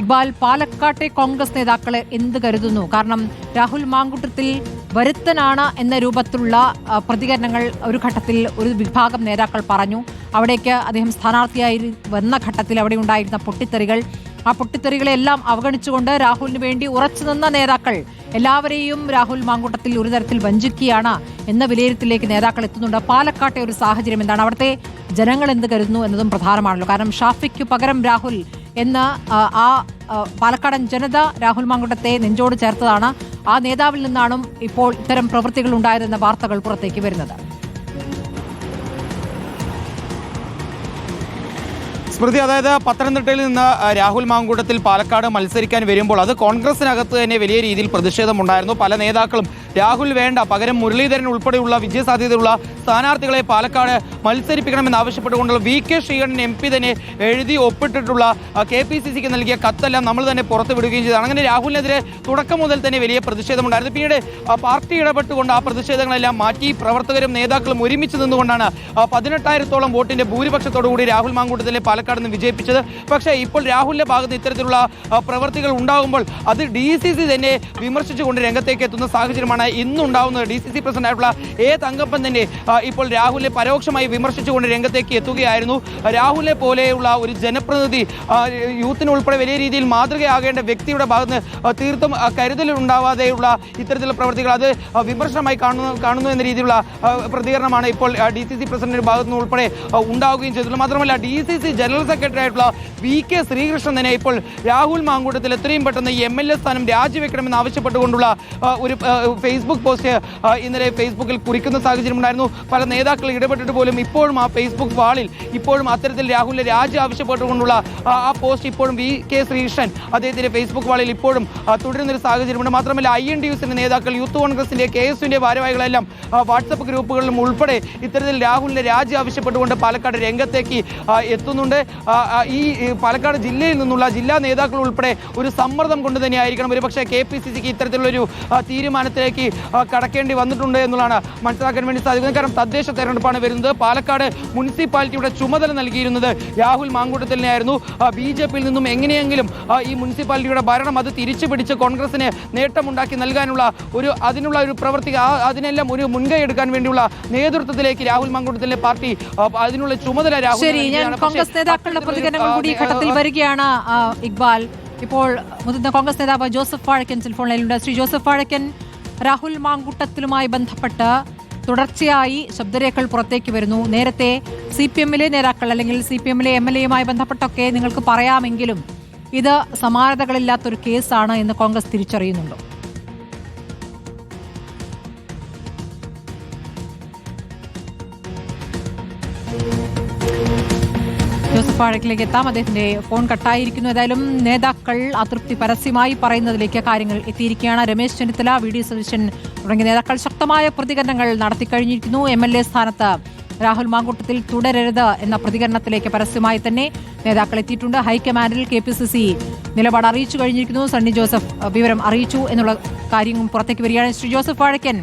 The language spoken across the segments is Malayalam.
ഇക്ബാൽ പാലക്കാട്ടെ കോൺഗ്രസ് നേതാക്കളെ എന്ത് കരുതുന്നു? കാരണം രാഹുൽ മാങ്കുട്ടത്തിൽ വരുത്തനാണ് എന്ന രൂപത്തിലുള്ള പ്രതികരണങ്ങൾ ഒരു ഘട്ടത്തിൽ ഒരു വിഭാഗം നേതാക്കൾ പറഞ്ഞു. അവിടേക്ക് അദ്ദേഹം സ്ഥാനാർത്ഥിയായി വന്ന ഘട്ടത്തിൽ അവിടെ ഉണ്ടായിരുന്ന പൊട്ടിത്തെറികൾ ആ പൊട്ടിത്തെറികളെല്ലാം അവഗണിച്ചുകൊണ്ട് രാഹുലിന് വേണ്ടി ഉറച്ചു നിന്ന നേതാക്കൾ എല്ലാവരെയും രാഹുൽ മാങ്കൂട്ടത്തിൽ ഒരു തരത്തിൽ വഞ്ചിക്കുകയാണ് എന്ന വിലയിരുത്തലിലേക്ക് നേതാക്കൾ എത്തുന്നുണ്ട്. പാലക്കാട്ടെ ഒരു സാഹചര്യം എന്താണ്? അവിടുത്തെ ജനങ്ങൾ എന്ത് കരുതുന്നു എന്നതും പ്രധാനമാണല്ലോ. കാരണം ഷാഫിക്ക് പകരം രാഹുൽ എന്ന ആ, പാലക്കാടൻ ജനത രാഹുൽ മാങ്കൂട്ടത്തെ നെഞ്ചോട് ചേർത്തതാണ്. ആ നേതാവിൽ നിന്നാണ് ഇപ്പോൾ ഇത്തരം പ്രവൃത്തികൾ ഉണ്ടായതെന്ന വാർത്തകൾ പുറത്തേക്ക് വരുന്നത്. സ്മൃതി അതായത് പത്തനംതിട്ടയിൽ നിന്ന് രാഹുൽ മാങ്കൂട്ടത്തിൽ പാലക്കാട് മത്സരിക്കാൻ വരുമ്പോൾ അത് കോൺഗ്രസിനകത്ത് തന്നെ വലിയ രീതിയിൽ പ്രതിഷേധമുണ്ടായിരുന്നു. പല നേതാക്കളും രാഹുൽ വേണ്ട പകരം മുരളീധരൻ ഉൾപ്പെടെയുള്ള വിജയസാധ്യതയുള്ള സ്ഥാനാർത്ഥികളെ പാലക്കാട് മത്സരിപ്പിക്കണമെന്ന് ആവശ്യപ്പെട്ടുകൊണ്ടുള്ള V K Sreekandan M P തന്നെ എഴുതി ഒപ്പിട്ടിട്ടുള്ള കെ പി സി സിക്ക് നൽകിയ കത്തെല്ലാം നമ്മൾ തന്നെ പുറത്തു വിടുകയും ചെയ്തു. അങ്ങനെ രാഹുലിനെതിരെ തുടക്കം മുതൽ തന്നെ വലിയ പ്രതിഷേധമുണ്ടായിരുന്നു. പിന്നീട് പാർട്ടി ഇടപെട്ടുകൊണ്ട് ആ പ്രതിഷേധങ്ങളെല്ലാം മാറ്റി പ്രവർത്തകരും നേതാക്കളും ഒരുമിച്ച് നിന്നുകൊണ്ടാണ് പതിനെട്ടായിരത്തോളം വോട്ടിന്റെ ഭൂരിപക്ഷത്തോടു കൂടി രാഹുൽ മാങ്കൂട്ടത്തിലെ പാലക്കാട് നിന്ന് വിജയിപ്പിച്ചത്. പക്ഷേ ഇപ്പോൾ രാഹുലിന്റെ ഭാഗത്ത് ഇത്തരത്തിലുള്ള പ്രവൃത്തികൾ ഉണ്ടാകുമ്പോൾ അത് ഡി സി സി തന്നെ വിമർശിച്ചുകൊണ്ട് രംഗത്തേക്ക് എത്തുന്ന സാഹചര്യമാണ് ഇന്നുണ്ടാവുന്നത്. ഡി സി സി പ്രസിഡന്റ് ആയിട്ടുള്ള എ തങ്കപ്പൻ തന്നെ ഇപ്പോൾ രാഹുലിനെ പരോക്ഷമായി വിമർശിച്ചുകൊണ്ട് രംഗത്തേക്ക് എത്തുകയായിരുന്നു. രാഹുലിനെ പോലെയുള്ള ഒരു ജനപ്രതിനിധി യൂത്തിന് ഉൾപ്പെടെ വലിയ രീതിയിൽ മാതൃകയാകേണ്ട വ്യക്തിയുടെ ഭാഗത്ത് തീർത്തും കരുതൽ കരുതലുണ്ടാവാതെയുള്ള ഇത്തരത്തിലുള്ള പ്രവർത്തികൾ അത് വിമർശനമായി കാണുന്നു കാണുന്നു എന്ന രീതിയിലുള്ള പ്രതികരണമാണ് ഇപ്പോൾ ഡി സി സി പ്രസിഡന്റിന്റെ ഭാഗത്തുനിന്ന് ഉൾപ്പെടെ ഉണ്ടാവുകയും ചെയ്തിട്ടുള്ളത് മാത്രമല്ല D C C general secretary ആയിട്ടുള്ള വി കെ ശ്രീകൃഷ്ണൻ തന്നെ ഇപ്പോൾ രാഹുൽ മാങ്കൂട്ടത്തിൽ എത്രയും പെട്ടെന്ന് എം എൽ എ സ്ഥാനം രാജിവെക്കണമെന്ന് ആവശ്യപ്പെട്ടുകൊണ്ടുള്ള ഒരു ഫേസ്ബുക്ക് പോസ്റ്റ് ഇന്നലെ ഫേസ്ബുക്കിൽ കുറിക്കുന്ന സാഹചര്യം ഉണ്ടായിരുന്നു. പല നേതാക്കൾ ഇടപെട്ടിട്ട് പോലും ഇപ്പോഴും ആ ഫേസ്ബുക്ക് വാളിൽ ഇപ്പോഴും അത്തരത്തിൽ രാഹുലിന്റെ രാജി ആവശ്യപ്പെട്ടുകൊണ്ടുള്ള ആ പോസ്റ്റ് ഇപ്പോഴും വി കെ ശ്രീകൃഷ്ണൻ അദ്ദേഹത്തിന്റെ ഫേസ്ബുക്ക് വാളിൽ ഇപ്പോഴും തുടരുന്ന തുടരുന്നൊരു സാഹചര്യമുണ്ട്. മാത്രമല്ല ഐ എൻ ഡി യുസിന്റെ നേതാക്കൾ യൂത്ത് കോൺഗ്രസിന്റെ കെ എസ് ഭാരവാഹികളെല്ലാം വാട്സപ്പ് ഗ്രൂപ്പുകളിലും ഉൾപ്പെടെ ഇത്തരത്തിൽ രാഹുലിന്റെ രാജി ആവശ്യപ്പെട്ടുകൊണ്ട് പാലക്കാട് രംഗത്തേക്ക് എത്തുന്നുണ്ട്. ഈ പാലക്കാട് ജില്ലയിൽ നിന്നുള്ള ജില്ലാ നേതാക്കൾ ഉൾപ്പെടെ ഒരു സമ്മർദ്ദം കൊണ്ട് തന്നെയായിരിക്കണം. ഒരുപക്ഷെ കെ പി സി സിക്ക് ഇത്തരത്തിലുള്ളൊരു തീരുമാനത്തിലേക്ക് കടക്കേണ്ടി വന്നിട്ടുണ്ട് എന്നുള്ളതാണ് മനസ്സിലാക്കാൻ വേണ്ടി സാധിക്കുന്നത്. കാരണം തദ്ദേശ തെരഞ്ഞെടുപ്പാണ് വരുന്നത്. പാലക്കാട് മുനിസിപ്പാലിറ്റിയുടെ ചുമതല നൽകിയിരുന്നത് രാഹുൽ മാങ്കൂട്ടത്തിലിനെയായിരുന്നു ബി ജെ പിയിൽ നിന്നും എങ്ങനെയെങ്കിലും ഈ മുനിസിപ്പാലിറ്റിയുടെ ഭരണം അത് തിരിച്ചു പിടിച്ച് കോൺഗ്രസിന് നേട്ടമുണ്ടാക്കി നൽകാനുള്ള ഒരു അതിനുള്ള ഒരു പ്രവൃത്തി അതിനെല്ലാം ഒരു മുൻകൈ എടുക്കാൻ വേണ്ടിയുള്ള നേതൃത്വത്തിലേക്ക് രാഹുൽ മാങ്കൂട്ടത്തിലെ പാർട്ടി അതിനുള്ള ചുമതല രാഹുൽ നേതാക്കളുടെ പ്രതികരണങ്ങൾ കൂടി ഈ ഘട്ടത്തിൽ വരികയാണ് ഇക്ബാൽ. ഇപ്പോൾ മുതിർന്ന കോൺഗ്രസ് നേതാവ് ജോസഫ് വാഴക്കൻ സെൽഫോൺ ലൈനിലുണ്ട് ശ്രീ ജോസഫ് വാഴക്കൻ രാഹുൽ മാങ്കൂട്ടത്തിലുമായി ബന്ധപ്പെട്ട് തുടർച്ചയായി ശബ്ദരേഖകൾ പുറത്തേക്ക് വരുന്നു. നേരത്തെ സി പി എമ്മിലെ നേതാക്കൾ അല്ലെങ്കിൽ സി പി എമ്മിലെ എം എൽ എയുമായി ബന്ധപ്പെട്ടൊക്കെ നിങ്ങൾക്ക് പറയാമെങ്കിലും ഇത് സമാനതകളില്ലാത്തൊരു കേസാണ് എന്ന് കോൺഗ്രസ് തിരിച്ചറിയുന്നുണ്ടോ. വാഴക്കിലേക്ക് എത്താം. അദ്ദേഹത്തിന്റെ ഫോൺ കട്ടായിരിക്കുന്നു. ഏതായാലും നേതാക്കൾ അതൃപ്തി പരസ്യമായി പറയുന്നതിലേക്ക് കാര്യങ്ങൾ എത്തിയിരിക്കുകയാണ്. രമേശ് ചെന്നിത്തല വി ഡി സതീശൻ തുടങ്ങിയ നേതാക്കൾ ശക്തമായ പ്രതികരണങ്ങൾ നടത്തിക്കഴിഞ്ഞിരിക്കുന്നു എം എൽ എ സ്ഥാനത്ത് രാഹുൽ മാങ്കൂട്ടത്തിൽ തുടരരുത് എന്ന പ്രതികരണത്തിലേക്ക് പരസ്യമായി തന്നെ നേതാക്കൾ എത്തിയിട്ടുണ്ട്. ഹൈക്കമാൻഡിൽ കെ പി സി സി നിലപാട് അറിയിച്ചു കഴിഞ്ഞിരിക്കുന്നു. സണ്ണി ജോസഫ് വിവരം അറിയിച്ചു എന്നുള്ള കാര്യവും പുറത്തേക്ക് വരികയാണ്. ശ്രീ ജോസഫ് വാഴക്കൻ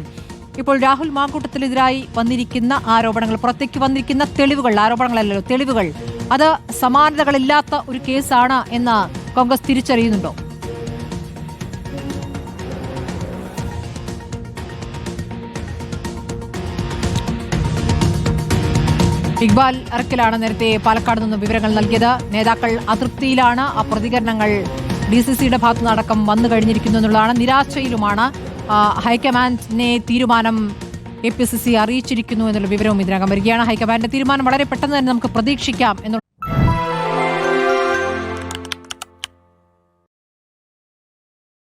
ഇപ്പോൾ രാഹുൽ മാങ്കൂട്ടത്തിനെതിരായി വന്നിരിക്കുന്ന ആരോപണങ്ങൾ പുറത്തേക്ക് വന്നിരിക്കുന്ന തെളിവുകൾ ആരോപണങ്ങളല്ലല്ലോ തെളിവുകൾ അത് സമാനതകളില്ലാത്ത ഒരു കേസാണ് എന്ന് കോൺഗ്രസ് തിരിച്ചറിയുന്നുണ്ടോ? ഇക്ബാൽ അറക്കിലാണ് നേരത്തെ പാലക്കാട് നിന്ന് വിവരങ്ങൾ നൽകിയത്. നേതാക്കൾ അതൃപ്തിയിലാണ്. ആ പ്രതികരണങ്ങൾ ഡി സി സിയുടെ ഭാഗത്തുനിന്നടക്കം വന്നു കഴിഞ്ഞിരിക്കുന്നു എന്നുള്ളതാണ്. നിരാശയിലുമാണ്. ഹൈക്കമാൻഡിനെ തീരുമാനം എ പി സി സി അറിയിച്ചിരിക്കുന്നു എന്നുള്ള വിവരവും ഇതിനകം വരികയാണ്. ഹൈക്കമാൻഡിന്റെ തീരുമാനം വളരെ പെട്ടെന്ന് തന്നെ നമുക്ക് പ്രതീക്ഷിക്കാം എന്നുള്ള